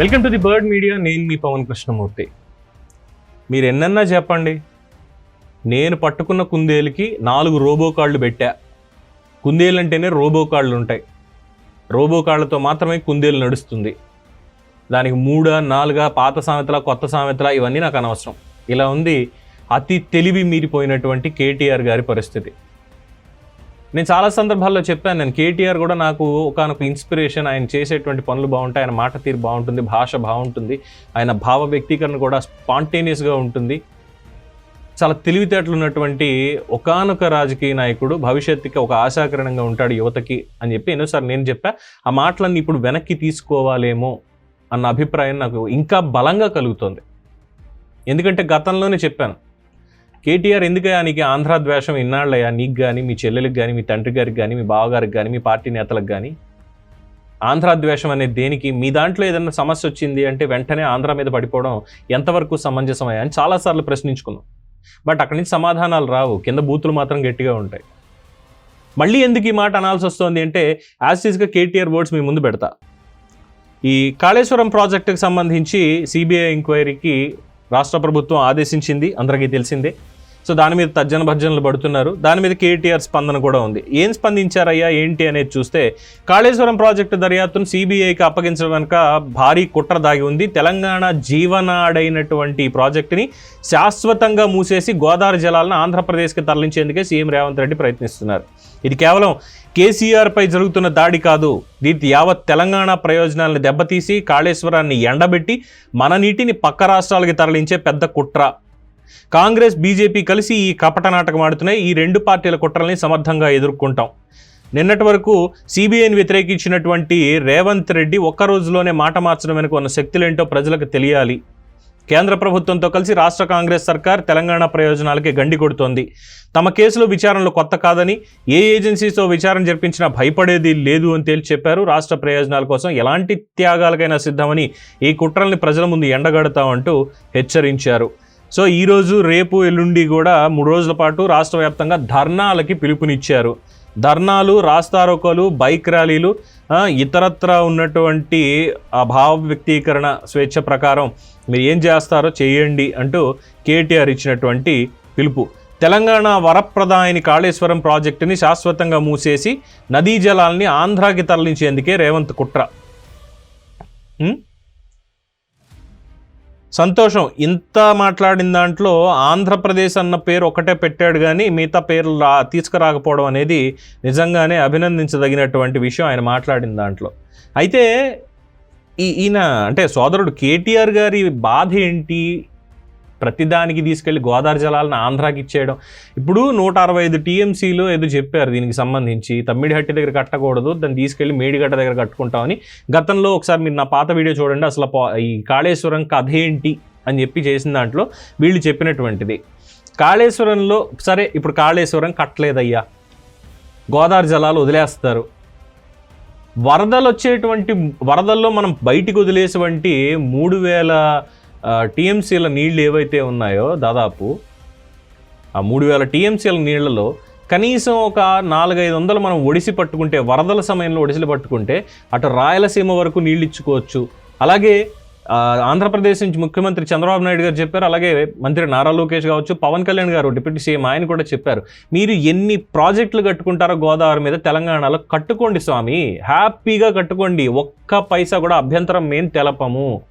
Welcome to the Bird media నేను మీ పవన్ కృష్ణమూర్తి. మీరు ఎన్నన్నా చెప్పండి. నేను పట్టుకున్న కుందేలుకి నాలుగు రోబో కాళ్ళు పెట్టా. కుందేలు అంటేనే రోబో కాళ్ళు ఉంటాయి. రోబో కాళ్ళతో మాత్రమే కుందేలు నడుస్తుంది. దానికి మూడా నాలుగా పాత సామెతల కొత్త సామెతల ఇవన్నీ నాకు అనవసరం. ఇలా ఉంది అతి తెలివి మీరిపోయినటువంటి కేటీఆర్ గారి పరిస్థితి. నేను చాలా సందర్భాల్లో చెప్పాను నేను కేటీఆర్ కూడా నాకు ఒకనొక ఇన్స్పిరేషన్ ఆయన చేసేటువంటి పనులు బాగుంటాయి ఆయన మాట తీరు బాగుంటుంది భాష బాగుంటుంది ఆయన భావ వ్యక్తీకరణ కూడా స్పాంటేనియస్గా ఉంటుంది. చాలా తెలివితేటలు ఉన్నటువంటి ఒకానొక రాజకీయ నాయకుడు భవిష్యత్తుకి ఒక ఆశాకరణంగా ఉంటాడు యువతకి అని చెప్పి ఎన్నోసార్లు నేను చెప్పా. ఆ మాటలన్నీ ఇప్పుడు వెనక్కి తీసుకోవాలేమో అన్న అభిప్రాయం నాకు ఇంకా బలంగా కలుగుతుంది. ఎందుకంటే గతంలోనే చెప్పాను కేటీఆర్ ఎందుకయ్యా నీకు ఆంధ్ర ద్వేషం ఇన్నాళ్ళయ్యా? నీకు కానీ మీ చెల్లెలకు కానీ మీ తండ్రి గారికి కానీ మీ బావగారికి కానీ మీ పార్టీ నేతలకు కానీ ఆంధ్ర ద్వేషం అనేది దేనికి? మీ దాంట్లో ఏదైనా సమస్య వచ్చింది అంటే వెంటనే ఆంధ్ర మీద పడిపోవడం ఎంతవరకు సమంజసమయ్యా అని చాలాసార్లు ప్రశ్నించుకున్నాం. బట్ అక్కడి నుంచి సమాధానాలు రావు. కింద బూతులు మాత్రం గట్టిగా ఉంటాయి. మళ్ళీ ఎందుకు ఈ మాట అనాల్సి వస్తుంది అంటే యాజ్ కేటీఆర్ వర్డ్స్ మీ ముందు పెడతా. ఈ కాళేశ్వరం ప్రాజెక్టుకి సంబంధించి సిబిఐ ఎంక్వైరీకి రాష్ట్ర ప్రభుత్వం ఆదేశించింది అందరికీ తెలిసిందే. సో దాని మీద తర్జన భర్జనలు పడుతున్నారు. దాని మీద కేటీఆర్ స్పందన కూడా ఉంది. ఏం స్పందించారయ్యా ఏంటి అనేది చూస్తే కాళేశ్వరం ప్రాజెక్టు దర్యాప్తును సిబిఐకి అప్పగించడం వెనుక భారీ కుట్ర దాగి ఉంది. తెలంగాణ జీవనాడైనటువంటి ఈ ప్రాజెక్టుని శాశ్వతంగా మూసేసి గోదావరి జలాలను ఆంధ్రప్రదేశ్కి తరలించేందుకే సీఎం రేవంత్ రెడ్డి ప్రయత్నిస్తున్నారు. ఇది కేవలం కేసీఆర్పై జరుగుతున్న దాడి కాదు. దీనికి యావత్ తెలంగాణ ప్రయోజనాలను దెబ్బతీసి కాళేశ్వరాన్ని ఎండబెట్టి మన నీటిని పక్క రాష్ట్రాలకి తరలించే పెద్ద కుట్ర. కాంగ్రెస్ బీజేపీ కలిసి ఈ కపట నాటకం ఆడుతున్నాయి. ఈ రెండు పార్టీల కుట్రల్ని సమర్థంగా ఎదుర్కొంటాం. నిన్నటి వరకు సిబిఐని వ్యతిరేకించినటువంటి రేవంత్ రెడ్డి ఒక్క రోజులోనే మాట మార్చడం వెనుక ఉన్న శక్తులేంటో ప్రజలకు తెలియాలి. కేంద్ర ప్రభుత్వంతో కలిసి రాష్ట్ర కాంగ్రెస్ సర్కార్ తెలంగాణ ప్రయోజనాలకి గండి కొడుతోంది. తమ కేసులో విచారణలు కొత్త కాదని ఏ ఏజెన్సీతో విచారణ జరిపించినా భయపడేది లేదు అని తేల్చి చెప్పారు. రాష్ట్ర ప్రయోజనాల కోసం ఎలాంటి త్యాగాలకైనా సిద్ధమని ఈ కుట్రల్ని ప్రజల ముందు ఎండగడతామంటూ హెచ్చరించారు. సో ఈరోజు రేపు ఎల్లుండి కూడా మూడు రోజుల పాటు రాష్ట్ర వ్యాప్తంగా ధర్నాలకి పిలుపునిచ్చారు. ధర్నాలు రాస్తారోకోలు బైక్ ర్యాలీలు ఇతరత్ర ఉన్నటువంటి ఆ భావ వ్యక్తీకరణ స్వేచ్ఛ ప్రకారం మీరు ఏం చేస్తారో చేయండి అంటూ కేటీఆర్ ఇచ్చినటువంటి పిలుపు. తెలంగాణ వరప్రదాయని కాళేశ్వరం ప్రాజెక్టుని శాశ్వతంగా మూసేసి నదీ జలాల్ని ఆంధ్రాకి తరలించేందుకే రేవంత్ కుట్ర. సంతోషం. ఇంత మాట్లాడిన దాంట్లో ఆంధ్రప్రదేశ్ అన్న పేరు ఒకటే పెట్టాడు కానీ మిగతా పేర్లు రా తీసుకురాకపోవడం అనేది నిజంగానే అభినందించదగినటువంటి విషయం ఆయన మాట్లాడిన దాంట్లో. అయితే ఈయన అంటే సోదరుడు కేటీఆర్ గారి బాధ ఏంటి? ప్రతిదానికి తీసుకెళ్ళి గోదావరి జలాలను ఆంధ్రాకి ఇచ్చేయడం. ఇప్పుడు నూట అరవై ఐదు టీఎంసీలో ఏదో చెప్పారు దీనికి సంబంధించి తమ్మిడిహట్టి దగ్గర కట్టకూడదు దాన్ని తీసుకెళ్ళి మేడిగడ్డ దగ్గర కట్టుకుంటామని. గతంలో ఒకసారి మీరు నా పాత వీడియో చూడండి అసలు ఈ కాళేశ్వరం కథ ఏంటి అని చెప్పి చేసిన దాంట్లో వీళ్ళు చెప్పినటువంటిది. కాళేశ్వరంలో సరే ఇప్పుడు కాళేశ్వరం కట్టలేదయ్యా. గోదావరి జలాలు వదిలేస్తారు. వరదలు వచ్చేటువంటి వరదల్లో మనం బయటికి వదిలేసేటువంటి మూడు వేల టీఎంసీల నీళ్ళు ఏవైతే ఉన్నాయో దాదాపు ఆ మూడు వేల టీఎంసీల నీళ్ళలో కనీసం ఒక నాలుగైదు వందలు మనం ఒడిసి పట్టుకుంటే వరదల సమయంలో ఒడిసిలు పట్టుకుంటే అటు రాయలసీమ వరకు నీళ్ళు ఇచ్చుకోవచ్చు. అలాగే ఆంధ్రప్రదేశ్ నుంచి ముఖ్యమంత్రి చంద్రబాబు నాయుడు గారు చెప్పారు అలాగే మంత్రి నారా లోకేష్ కావచ్చు పవన్ కళ్యాణ్ గారు డిప్యూటీ సీఎం ఆయన కూడా చెప్పారు. మీరు ఎన్ని ప్రాజెక్టులు కట్టుకుంటారో గోదావరి మీద తెలంగాణలో కట్టుకోండి స్వామి. హ్యాపీగా కట్టుకోండి. ఒక్క పైసా కూడా అభ్యంతరం మేం తెలపము.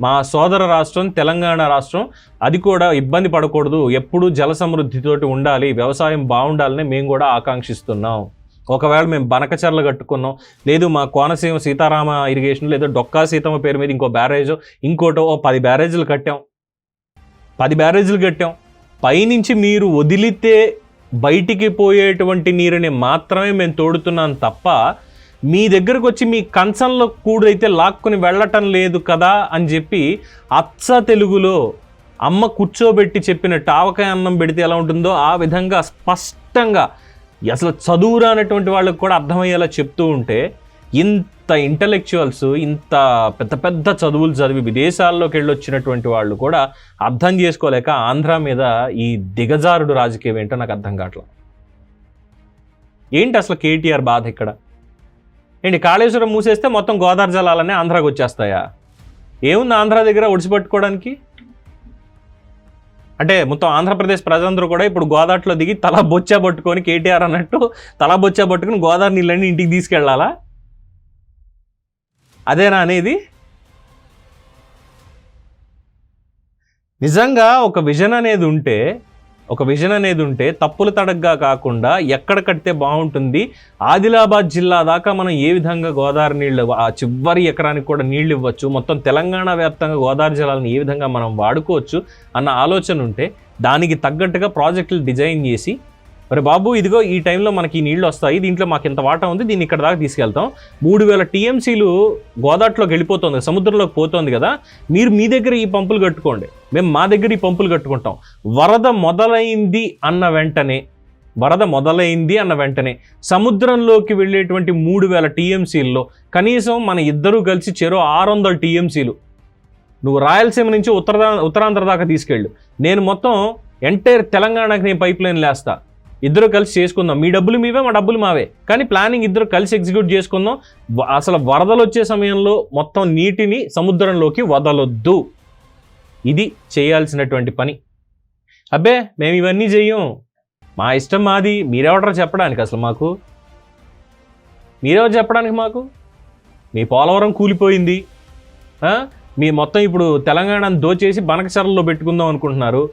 మా సోదర రాష్ట్రం తెలంగాణ రాష్ట్రం అది కూడా ఇబ్బంది పడకూడదు. ఎప్పుడూ జల సమృద్ధితోటి ఉండాలి వ్యవసాయం బాగుండాలని మేము కూడా ఆకాంక్షిస్తున్నాం. ఒకవేళ మేము బనకచర్ల కట్టుకున్నాం లేదు మా కోనసీమ సీతారామ ఇరిగేషన్ లేదా డొక్కా సీతమ్మ పేరు మీద ఇంకో బ్యారేజ్ ఇంకోటో ఓ పది బ్యారేజీలు కట్టాం. పది బ్యారేజీలు కట్టాం. పైనుంచి మీరు వదిలితే బయటికి పోయేటువంటి నీరుని మాత్రమే మేము తోడుతున్నాం తప్ప మీ దగ్గరకు వచ్చి మీ కంచంలో కూడైతే లాక్కుని వెళ్ళటం లేదు కదా అని చెప్పి అచ్చ తెలుగులో అమ్మ కూర్చోబెట్టి చెప్పిన టావకాయ అన్నం పెడితే ఎలా ఉంటుందో ఆ విధంగా స్పష్టంగా అసలు చదువు రానటువంటి వాళ్ళకి కూడా అర్థమయ్యేలా చెప్తూ ఉంటే ఇంత ఇంటలెక్చువల్స్ ఇంత పెద్ద పెద్ద చదువులు చదివి విదేశాల్లోకి వెళ్ళొచ్చినటువంటి వాళ్ళు కూడా అర్థం చేసుకోలేక ఆంధ్ర మీద ఈ దిగజారుడు రాజకీయం ఏంటో నాకు అర్థం కావట్లేదు ఏంటి అసలు కేటీఆర్ బాధ ఇక్కడ? ఏంటి కాళేశ్వరం మూసేస్తే మొత్తం గోదావరి జలాలన్నీ ఆంధ్రాకి వచ్చేస్తాయా? ఏముంది ఆంధ్ర దగ్గర ఒడిసిపట్టుకోవడానికి? అంటే మొత్తం ఆంధ్రప్రదేశ్ ప్రజలందరూ కూడా ఇప్పుడు గోదాట్లో దిగి తల బొచ్చా పట్టుకొని కేటీఆర్ అన్నట్టు తల బొచ్చా పట్టుకుని గోదావరి నీళ్ళని ఇంటికి తీసుకెళ్ళాలా అదేనా అనేది? నిజంగా ఒక విజన్ అనేది ఉంటే ఒక విజన్ అనేది ఉంటే తప్పుల తడగ్గా కాకుండా ఎక్కడ కడితే బాగుంటుంది ఆదిలాబాద్ జిల్లా దాకా మనం ఏ విధంగా గోదావరి నీళ్ళు ఆ చివరి ఎకరానికి కూడా నీళ్ళు ఇవ్వచ్చు మొత్తం తెలంగాణ వ్యాప్తంగా గోదావరి జలాలను ఏ విధంగా మనం వాడుకోవచ్చు అన్న ఆలోచన ఉంటే దానికి తగ్గట్టుగా ప్రాజెక్టులు డిజైన్ చేసి మరి బాబు ఇదిగో ఈ టైంలో మనకి ఈ నీళ్ళు వస్తాయి దీంట్లో మాకు ఇంత వాటా ఉంది దీన్ని ఇక్కడ దాకా తీసుకెళ్తాం. మూడు వేల టీఎంసీలు గోదాట్లోకి వెళ్ళిపోతుంది సముద్రంలోకి పోతుంది కదా మీరు మీ దగ్గర ఈ పంపులు కట్టుకోండి. మేము మా దగ్గర ఈ పంపులు కట్టుకుంటాం. వరద మొదలైంది అన్న వెంటనే వరద మొదలైంది అన్న వెంటనే సముద్రంలోకి వెళ్ళేటువంటి మూడు వేల టీఎంసీల్లో కనీసం మన ఇద్దరూ కలిసి చెరో ఆరు వందల టీఎంసీలు. నువ్వు రాయలసీమ నుంచి ఉత్తరా ఉత్తరాంధ్ర దాకా తీసుకెళ్ళు. నేను మొత్తం ఎంటైర్ తెలంగాణకి నేను పైప్ లైన్ లేస్తా. ఇద్దరు కలిసి చేసుకుందాం. మీ డబ్బులు మీవే మా డబ్బులు మావే. కానీ ప్లానింగ్ ఇద్దరు కలిసి ఎగ్జిక్యూట్ చేసుకుందాం. అసలు వరదలు వచ్చే సమయంలో మొత్తం నీటిని సముద్రంలోకి వదలొద్దు. ఇది చేయాల్సినటువంటి పని. అబ్బే మేము ఇవన్నీ చెయ్యం. మా ఇష్టం మాది. మీరెవడరా చెప్పడానికి అసలు మాకు? మీరెవరు చెప్పడానికి మాకు? మీ పోలవరం కూలిపోయింది. మీ మొత్తం ఇప్పుడు తెలంగాణను దోచేసి బనకచరల్లో పెట్టుకుందాం అనుకుంటున్నారు.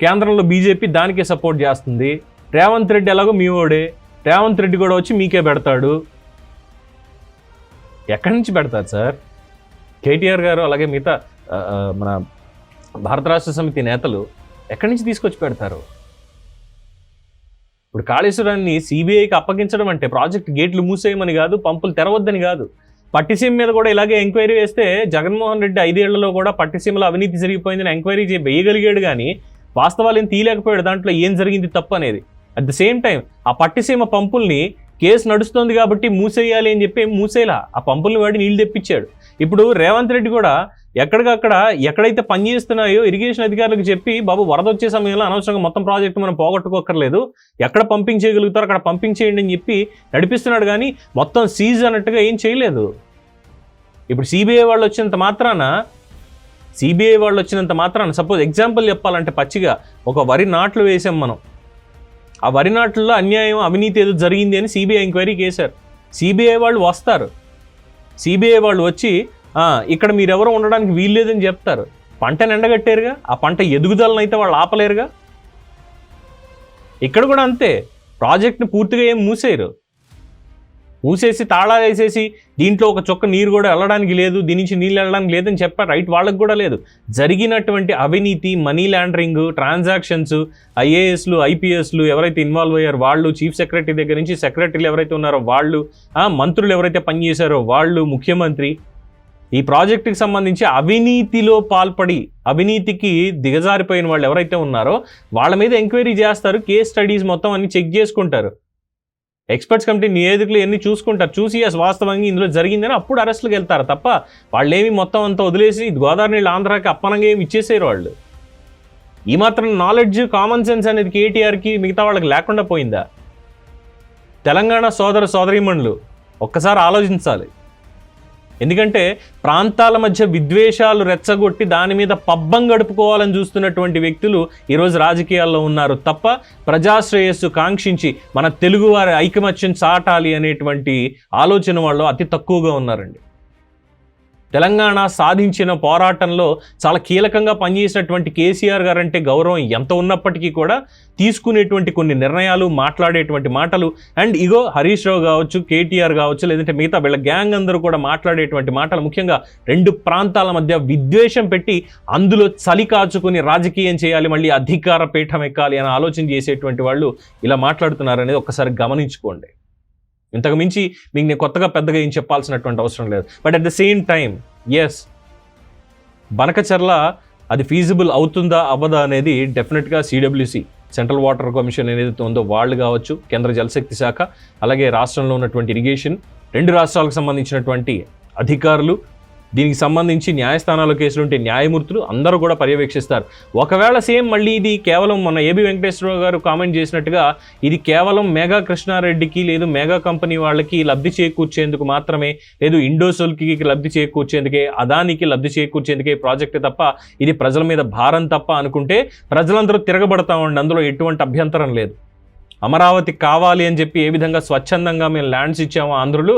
కేంద్రంలో బీజేపీ దానికే సపోర్ట్ చేస్తుంది. రేవంత్ రెడ్డి ఎలాగో మీ ఓడే. రేవంత్ రెడ్డి కూడా వచ్చి మీకే పెడతాడు. ఎక్కడి నుంచి పెడతారు సార్? కేటీఆర్ గారు అలాగే మిగతా మన భారత రాష్ట్ర సమితి నేతలు ఎక్కడి నుంచి తీసుకొచ్చి పెడతారు? ఇప్పుడు కాళేశ్వరాన్ని సిబిఐకి అప్పగించడం అంటే ప్రాజెక్ట్ గేట్లు మూసేయమని కాదు పంపులు తెరవద్దని కాదు. పట్టిసీమ మీద కూడా ఇలాగే ఎంక్వైరీ వేస్తే జగన్మోహన్ రెడ్డి ఐదేళ్ళలో కూడా పట్టిసీమలో అవినీతి జరిగిపోయిందని ఎంక్వైరీ చేయగలిగాడు కానీ వాస్తవాలు ఏం తీయలేకపోయాడు. దాంట్లో ఏం జరిగింది తప్పు అనేది అట్ ద సేమ్ టైం ఆ పట్టిసీమ పంపుల్ని కేసు నడుస్తుంది కాబట్టి మూసేయాలి అని చెప్పి మూసేలా? ఆ పంపుల్ని వాడి నీళ్ళు తెప్పించాడు. ఇప్పుడు రేవంత్ రెడ్డి కూడా ఎక్కడికక్కడ ఎక్కడైతే పని చేస్తున్నాయో ఇరిగేషన్ అధికారులకు చెప్పి బాబు వరద వచ్చే సమయంలో అనవసరంగా మొత్తం ప్రాజెక్టు మనం పోగొట్టుకోకర్లేదు ఎక్కడ పంపింగ్ చేయగలుగుతారో అక్కడ పంపింగ్ చేయండి అని చెప్పి నడిపిస్తున్నాడు కానీ మొత్తం సీజ్ అన్నట్టుగా ఏం చేయలేదు. ఇప్పుడు సిబిఐ వాళ్ళు వచ్చినంత మాత్రాన సిబిఐ వాళ్ళు వచ్చినంత మాత్రాన సపోజ్ ఎగ్జాంపుల్ చెప్పాలంటే పచ్చిగా ఒక వరి నాట్లు వేసాం మనం. ఆ వరి నాట్లలో అన్యాయం అవినీతి ఏదో జరిగింది అని సిబిఐ ఎంక్వైరీ చేశారు. సిబిఐ వాళ్ళు వస్తారు. సిబిఐ వాళ్ళు వచ్చి ఇక్కడ మీరెవరో ఉండడానికి వీల్లేదని చెప్తారు. పంటను ఎండగట్టారుగా ఆ పంట ఎదుగుదలను అయితే వాళ్ళు ఆపలేరుగా? ఇక్కడ కూడా అంతే. ప్రాజెక్ట్ని పూర్తిగా ఏం మూసేయరు. మూసేసి తాళాలు వేసేసి దీంట్లో ఒక చొక్క నీరు కూడా వెళ్ళడానికి లేదు దీని నుంచి నీళ్ళు వెళ్ళడానికి లేదని చెప్పారు రైట్ వాళ్ళకి కూడా లేదు. జరిగినటువంటి అవినీతి మనీ లాండరింగ్ ట్రాన్సాక్షన్స్ ఐఏఎస్లు ఐపీఎస్లు ఎవరైతే ఇన్వాల్వ్ అయ్యారు వాళ్ళు చీఫ్ సెక్రటరీ దగ్గర నుంచి సెక్రటరీలు ఎవరైతే ఉన్నారో వాళ్ళు మంత్రులు ఎవరైతే పనిచేశారో వాళ్ళు ముఖ్యమంత్రి ఈ ప్రాజెక్టుకి సంబంధించి అవినీతిలో పాల్పడి అవినీతికి దిగజారిపోయిన వాళ్ళు ఎవరైతే ఉన్నారో వాళ్ళ మీద ఎంక్వైరీ చేస్తారు కేస్ స్టడీస్ మొత్తం అన్ని చెక్ చేసుకుంటారు. ఎక్స్పర్ట్స్ కమిటీ నివేదికలు ఎన్ని చూసుకుంటారు? చూసి అసలు వాస్తవంగా ఇందులో జరిగిందని అప్పుడు అరెస్టులకు వెళ్తారు తప్ప వాళ్ళేమి మొత్తం అంతా వదిలేసి గోదావరి నీళ్ళు ఆంధ్రాకి అప్పనంగా ఏమి ఇచ్చేసారు వాళ్ళు? ఈ మాత్రం నాలెడ్జ్ కామన్ సెన్స్ అనేది కేటీఆర్కి మిగతా వాళ్ళకి లేకుండా పోయిందా? తెలంగాణ సోదర సోదరీమణులు ఒక్కసారి ఆలోచించాలి. ఎందుకంటే ప్రాంతాల మధ్య విద్వేషాలు రెచ్చగొట్టి దాని మీద పబ్బం గడుపుకోవాలని చూస్తున్నటువంటి వ్యక్తులు ఈరోజు రాజకీయాల్లో ఉన్నారు తప్ప ప్రజాశ్రేయస్సు కాంక్షించి మన తెలుగువారి ఐకమత్యం చాటాలి అనేటువంటి ఆలోచన వాళ్ళు అతి తక్కువగా ఉన్నారండి. తెలంగాణ సాధించిన పోరాటంలో చాలా కీలకంగా పనిచేసినటువంటి కేసీఆర్ గారు అంటే గౌరవం ఎంత ఉన్నప్పటికీ కూడా తీసుకునేటువంటి కొన్ని నిర్ణయాలు మాట్లాడేటువంటి మాటలు అండ్ ఇగో హరీష్ రావు కావచ్చు కేటీఆర్ కావచ్చు లేదంటే మిగతా వీళ్ళ గ్యాంగ్ అందరూ కూడా మాట్లాడేటువంటి మాటలు. ముఖ్యంగా రెండు ప్రాంతాల మధ్య విద్వేషం పెట్టి అందులో చలి కాచుకుని రాజకీయం చేయాలి మళ్ళీ అధికార పీఠం ఎక్కాలి అని ఆలోచన చేసేటువంటి వాళ్ళు ఇలా మాట్లాడుతున్నారు అనేది ఒక్కసారి గమనించుకోండి. ఇంతకు మించి మీకు నేను కొత్తగా పెద్దగా ఏం చెప్పాల్సినటువంటి అవసరం లేదు. But at the same time yes Banakacherla అది ఫీజిబుల్ అవుతుందా అవ్వదా అనేది డెఫినెట్గా సిడబ్ల్యూసి సెంట్రల్ వాటర్ కమిషన్ ఏదైతే ఉందో వాళ్ళు కావచ్చు కేంద్ర జలశక్తి శాఖ అలాగే రాష్ట్రంలో ఉన్నటువంటి ఇరిగేషన్ రెండు రాష్ట్రాలకు సంబంధించినటువంటి అధికారులు దీనికి సంబంధించి న్యాయస్థానాల కేసులుంటే న్యాయమూర్తులు అందరూ కూడా పర్యవేక్షిస్తారు. ఒకవేళ సేమ్ మళ్ళీ ఇది కేవలం మన ఏబి వెంకటేశ్వరరావు గారు కామెంట్ చేసినట్టుగా ఇది కేవలం మెగా కృష్ణారెడ్డికి లేదు మెగా కంపెనీ వాళ్ళకి లబ్ధి చేకూర్చేందుకు మాత్రమే లేదు ఇండోసోల్కి లబ్ధి చేకూర్చేందుకే అదానికి లబ్ధి చేకూర్చేందుకే ప్రాజెక్ట్ తప్ప ఇది ప్రజల మీద భారం తప్ప అనుకుంటే ప్రజలందరూ తిరగబడతా ఉండి అందులో ఎటువంటి అభ్యంతరం లేదు. అమరావతి కావాలి అని చెప్పి ఏ విధంగా స్వచ్ఛందంగా మేము ల్యాండ్స్ ఇచ్చామో ఆంధ్రులు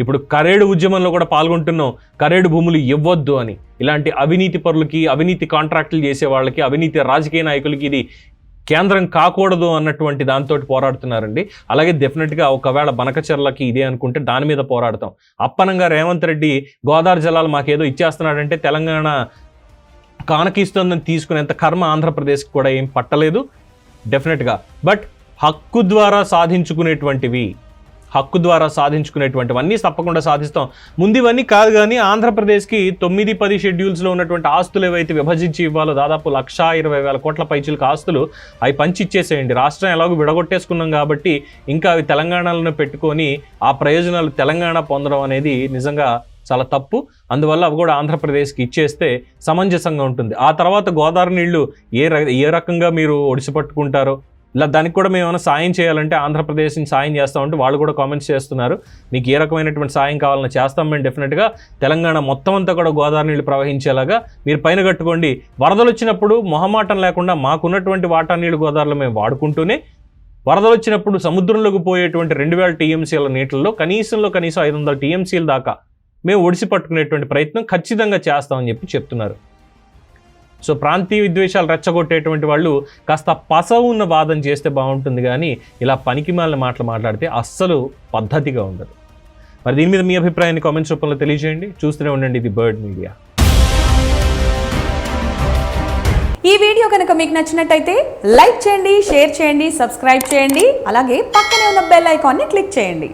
ఇప్పుడు కరేడు ఉద్యమంలో కూడా పాల్గొంటున్నాం కరేడు భూములు ఇవ్వద్దు అని. ఇలాంటి అవినీతి పరులకి అవినీతి కాంట్రాక్టులు చేసే వాళ్ళకి అవినీతి రాజకీయ నాయకులకి ఇది కేంద్రం కాకూడదు అన్నటువంటి దాంతో పోరాడుతున్నారండి. అలాగే డెఫినెట్గా ఒకవేళ బనకచర్లకి ఇదే అనుకుంటే దాని మీద పోరాడతాం. అప్పనంగా రేవంత్ రెడ్డి గోదావరి జలాలు మాకేదో ఇచ్చేస్తున్నాడంటే తెలంగాణ కానకిస్తుందని తీసుకునేంత కర్మ ఆంధ్రప్రదేశ్కి కూడా ఏం పట్టలేదు. డెఫినెట్గా బట్ హక్కు ద్వారా సాధించుకునేటువంటివి హక్కు ద్వారా సాధించుకునేటువంటివన్నీ తప్పకుండా సాధిస్తాం. ముందు ఇవన్నీ కాదు కానీ ఆంధ్రప్రదేశ్కి తొమ్మిది పది షెడ్యూల్స్లో ఉన్నటువంటి ఆస్తులు ఏవైతే విభజించి ఇవ్వాలో దాదాపు లక్షా ఇరవై వేల కోట్ల పైచులకు ఆస్తులు అవి పంచి ఇచ్చేసేయండి రాష్ట్రం ఎలాగో విడగొట్టేసుకున్నాం కాబట్టి ఇంకా అవి తెలంగాణలో పెట్టుకొని ఆ ప్రయోజనాలు తెలంగాణ పొందడం అనేది నిజంగా చాలా తప్పు. అందువల్ల అవి కూడా ఆంధ్రప్రదేశ్కి ఇచ్చేస్తే సమంజసంగా ఉంటుంది. ఆ తర్వాత గోదావరి నీళ్ళు ఏ ఏ రకంగా మీరు ఒడిసి పట్టుకుంటారో ఇలా దానికి కూడా మేము ఏమైనా సాయం చేయాలంటే ఆంధ్రప్రదేశ్ని సాయం చేస్తామంటే వాళ్ళు కూడా కామెంట్స్ చేస్తున్నారు. మీకు ఏ రకమైనటువంటి సాయం కావాలన్నా చేస్తాం మేము డెఫినెట్గా తెలంగాణ మొత్తం అంతా కూడా గోదావరి నీళ్ళు ప్రవహించేలాగా మీరు పైన కట్టుకోండి. వరదలు వచ్చినప్పుడు మొహమాటం లేకుండా మాకున్నటువంటి వాటా నీళ్ళు గోదావరిలో మేము వాడుకుంటూనే వరదలు వచ్చినప్పుడు సముద్రంలోకి పోయేటువంటి రెండు వేల టీఎంసీల నీటిల్లో కనీసంలో కనీసం ఐదు వందల టీఎంసీల దాకా మేము ఒడిసి పట్టుకునేటువంటి ప్రయత్నం ఖచ్చితంగా చేస్తామని చెప్పి చెప్తున్నారు. సో ప్రాంతీయ విద్వేషాలు రెచ్చగొట్టేటువంటి వాళ్ళు కాస్త పసవు ఉన్న వాదన చేస్తే బాగుంటుంది కానీ ఇలా పనికిమాలిన మాటలు మాట్లాడితే అస్సలు పద్ధతిగా ఉండదు. మరి దీని మీద మీ అభిప్రాయాన్ని కామెంట్స్ రూపంలో తెలియజేయండి. చూస్తూనే ఉండండి ఇది బర్డ్ మీడియా. ఈ వీడియో కనుక మీకు నచ్చినట్టయితే లైక్ చేయండి షేర్ చేయండి సబ్స్క్రైబ్ చేయండి అలాగే పక్కనే ఉన్న బెల్ ఐకాన్ని క్లిక్ చేయండి.